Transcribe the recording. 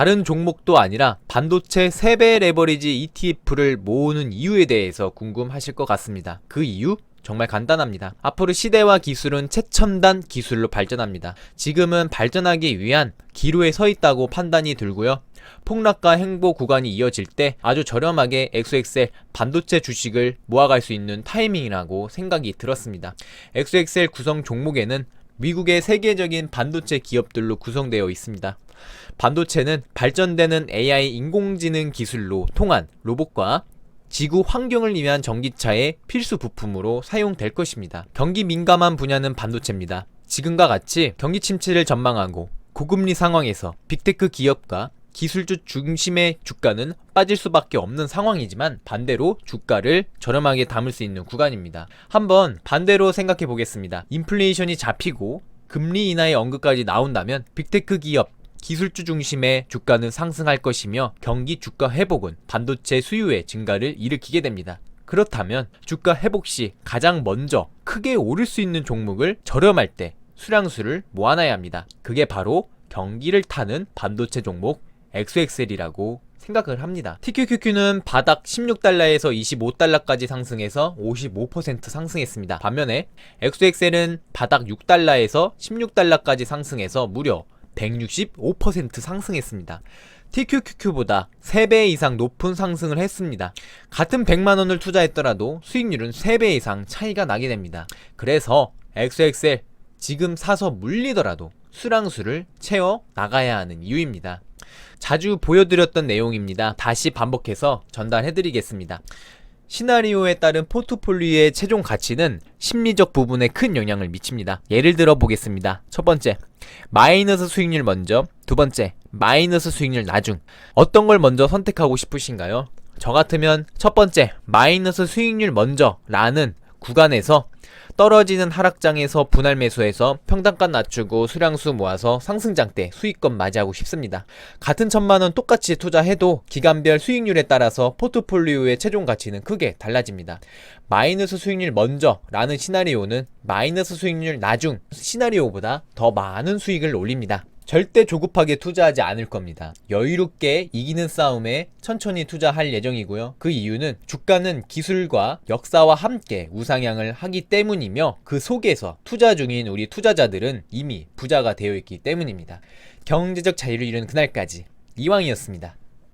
다른 종목도 아니라 반도체 3배 레버리지 ETF를 모으는 이유에 대해서 궁금하실 것 같습니다. 그 이유? 정말 간단합니다. 앞으로 시대와 기술은 최첨단 기술로 발전합니다. 지금은 발전하기 위한 기로에 서 있다고 판단이 들고요. 폭락과 행보 구간이 이어질 때 아주 저렴하게 XXL 반도체 주식을 모아갈 수 있는 타이밍이라고 생각이 들었습니다. XXL 구성 종목에는 미국의 세계적인 반도체 기업들로 구성되어 있습니다. 반도체는 발전되는 AI 인공지능 기술로 통한 로봇과 지구 환경을 위한 전기차의 필수 부품으로 사용될 것입니다. 경기 민감한 분야는 반도체입니다. 지금과 같이 경기 침체를 전망하고 고금리 상황에서 빅테크 기업과 기술주 중심의 주가는 빠질 수밖에 없는 상황이지만 반대로 주가를 저렴하게 담을 수 있는 구간입니다. 한번 반대로 생각해 보겠습니다. 인플레이션이 잡히고 금리 인하의 언급까지 나온다면 빅테크 기업 기술주 중심의 주가는 상승할 것이며 경기 주가 회복은 반도체 수요의 증가를 일으키게 됩니다. 그렇다면 주가 회복 시 가장 먼저 크게 오를 수 있는 종목을 저렴할 때 수량수를 모아놔야 합니다. 그게 바로 경기를 타는 반도체 종목 XXL이라고 생각을 합니다. TQQQ는 바닥 16달러에서 25달러까지 상승해서 55% 상승했습니다. 반면에 XXL은 바닥 6달러에서 16달러까지 상승해서 무려 165% 상승했습니다. TQQQ보다 3배 이상 높은 상승을 했습니다. 같은 100만원을 투자했더라도 수익률은 3배 이상 차이가 나게 됩니다. 그래서 XXL 지금 사서 물리더라도 수량수를 채워 나가야 하는 이유입니다. 자주 보여드렸던 내용입니다. 다시 반복해서 전달해드리겠습니다. 시나리오에 따른 포트폴리오의 최종 가치는 심리적 부분에 큰 영향을 미칩니다. 예를 들어 보겠습니다. 첫 번째, 마이너스 수익률 먼저. 두 번째, 마이너스 수익률 나중. 어떤 걸 먼저 선택하고 싶으신가요? 저 같으면 첫 번째, 마이너스 수익률 먼저 라는 구간에서 떨어지는 하락장에서 분할 매수해서 평단가 낮추고 수량수 모아서 상승장 때 수익권 맞이하고 싶습니다. 같은 천만 원 똑같이 투자해도 기간별 수익률에 따라서 포트폴리오의 최종 가치는 크게 달라집니다. 마이너스 수익률 먼저 라는 시나리오는 마이너스 수익률 나중 시나리오보다 더 많은 수익을 올립니다. 절대 조급하게 투자하지 않을 겁니다. 여유롭게 이기는 싸움에 천천히 투자할 예정이고요. 그 이유는 주가는 기술과 역사와 함께 우상향을 하기 때문이며 그 속에서 투자 중인 우리 투자자들은 이미 부자가 되어 있기 때문입니다. 경제적 자유를 이루는 그날까지 이왕이었습니다.